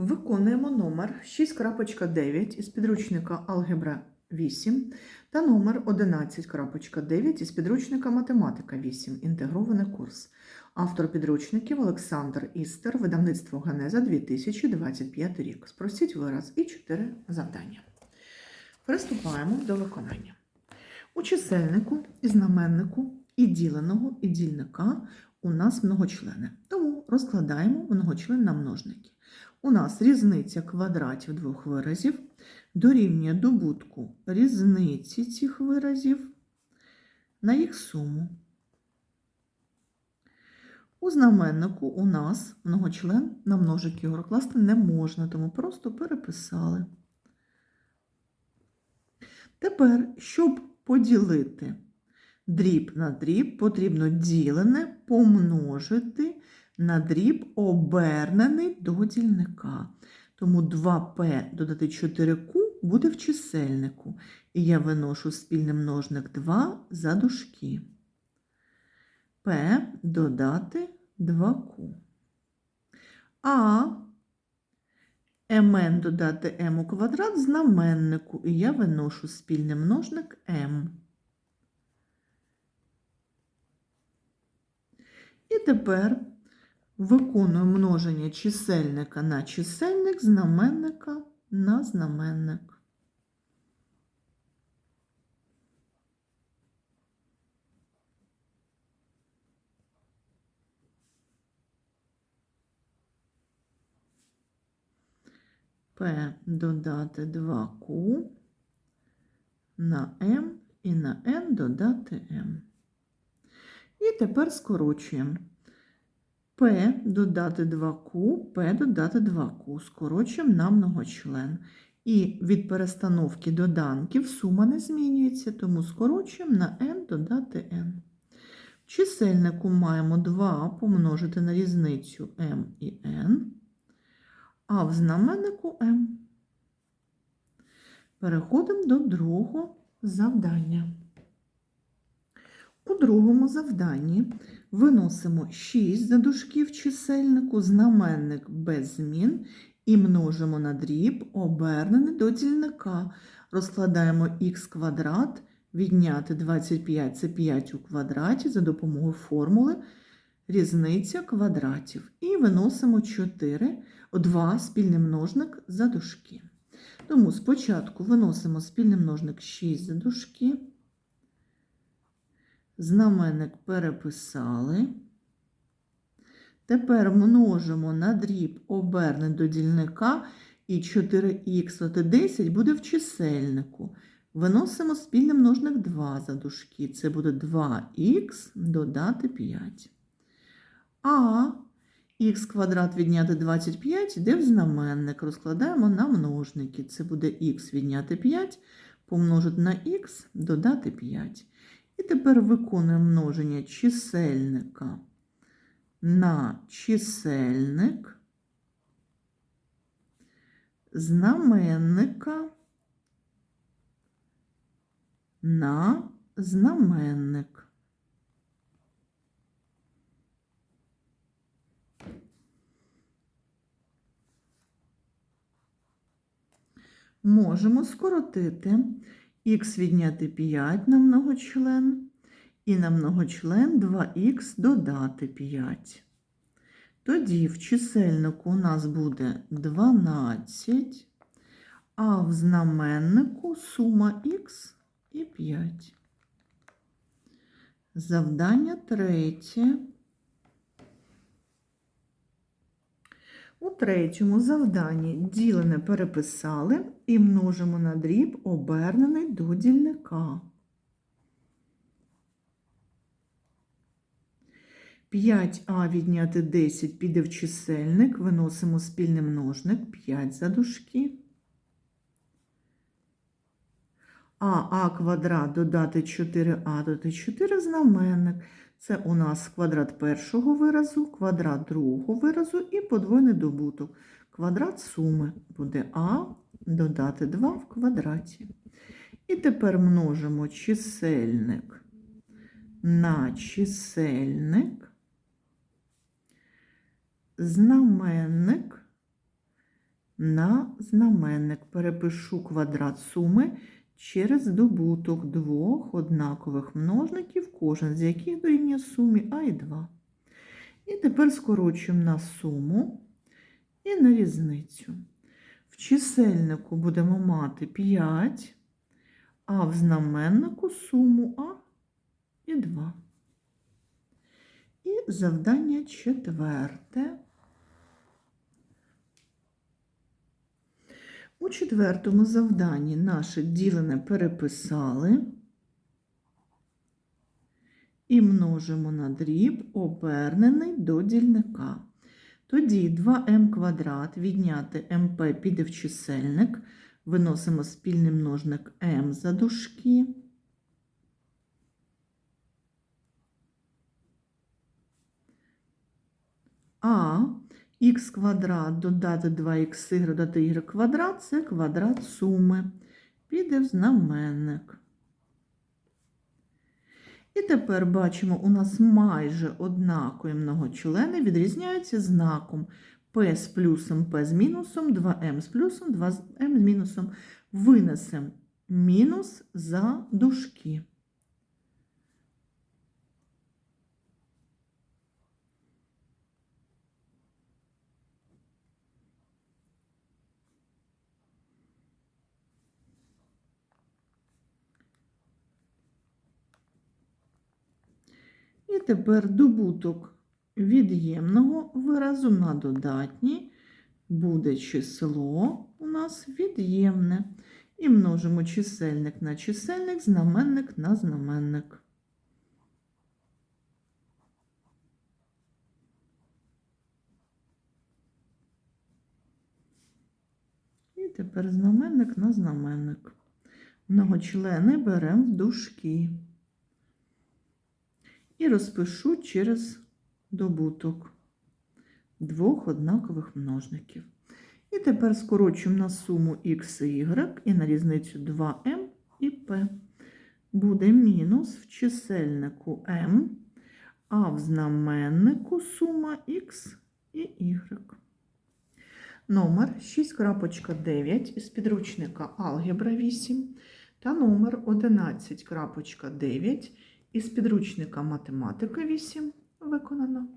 Виконуємо номер 6.9 із підручника Алгебра 8 та номер 11.9 із підручника Математика 8. Інтегрований курс. Автор підручників Олександр Істер, видавництво Генеза 2025 рік. Спростіть вираз і 4 завдання. Приступаємо до виконання. У чисельнику і знаменнику і діленого, і дільника у нас многочлени. Тому розкладаємо многочлен на множники. У нас різниця квадратів двох виразів дорівнює добутку різниці цих виразів на їх суму. У знаменнику у нас многочлен на множик його розкласти не можна, тому просто переписали. Тепер, щоб поділити дріб на дріб, потрібно ділене помножити на дріб обернений до дільника. Тому 2p додати 4q буде в чисельнику. І я виношу спільний множник 2 за дужки. p додати 2q. А mn додати m у квадрат знаменнику, і я виношу спільний множник m. І тепер виконую множення чисельника на чисельник, знаменника на знаменник. P додати 2Q на M і на N додати M. І тепер скорочуємо. P додати 2Q, P додати 2Q. Скорочуємо на многочлен. І від перестановки доданків сума не змінюється, тому скорочуємо на n додати n. В чисельнику маємо 2 помножити на різницю m і n, а в знаменнику m. Переходимо до другого завдання. У другому завданні виносимо 6 за дужки в чисельнику, знаменник без змін і множимо на дріб, обернений до дільника. Розкладаємо х квадрат, відняти 25 це 5 у квадраті за допомогою формули різниця квадратів. І виносимо 4, 2 спільний множник за дужки. Тому спочатку виносимо спільний множник 6 за дужки. Знаменник переписали. Тепер множимо на дріб обернений до дільника, і 4х додати 10 буде в чисельнику. Виносимо спільний множник 2 за дужки. Це буде 2х додати 5. А х квадрат відняти 25 йде в знаменник. Розкладаємо на множники. Це буде х відняти 5, помножити на х додати 5. І тепер виконуємо множення чисельника на чисельник, знаменника на знаменник. Можемо скоротити х відняти 5 на многочлен і на многочлен 2х додати 5. Тоді в чисельнику у нас буде 12, а в знаменнику сума х і 5. Завдання третє. У третьому завданні ділене переписали і множимо на дріб обернений до дільника. 5а відняти 10 піде в чисельник, виносимо спільний множник 5 за дужки. А а квадрат додати 4а додати 4 знаменник. Це у нас квадрат першого виразу, квадрат другого виразу і подвойний добуток. Квадрат суми буде а додати 2 в квадраті. І тепер множимо чисельник на чисельник, знаменник на знаменник. Перепишу квадрат суми через добуток двох однакових множників, кожен з яких дорівнює сумі А і 2. І тепер скорочуємо на суму і на різницю. В чисельнику будемо мати 5, а в знаменнику суму А і 2. І завдання четверте. У четвертому завданні наше ділене переписали і множимо на дріб, обернений до дільника. Тоді 2m квадрат відняти МП піде в чисельник, виносимо спільний множник m за дужки. А х квадрат додати 2х додати y квадрат це квадрат суми. Піде в знаменник. І тепер бачимо, у нас майже однакові многочлени відрізняються знаком P з плюсом, P з мінусом, 2m з плюсом, 2m з мінусом. Винесемо мінус за дужки. І тепер добуток від'ємного виразу на додатній буде число у нас від'ємне. І множимо чисельник на чисельник, знаменник на знаменник. І тепер знаменник на знаменник. Многочлени беремо в дужки і розпишу через добуток двох однакових множників. І тепер скорочуємо на суму х і y і на різницю 2m і p. Буде мінус в чисельнику m, а в знаменнику сума х і y. Номер 6.9 із підручника Алгебра 8 та номер 11.9 із підручника математика 8 виконано.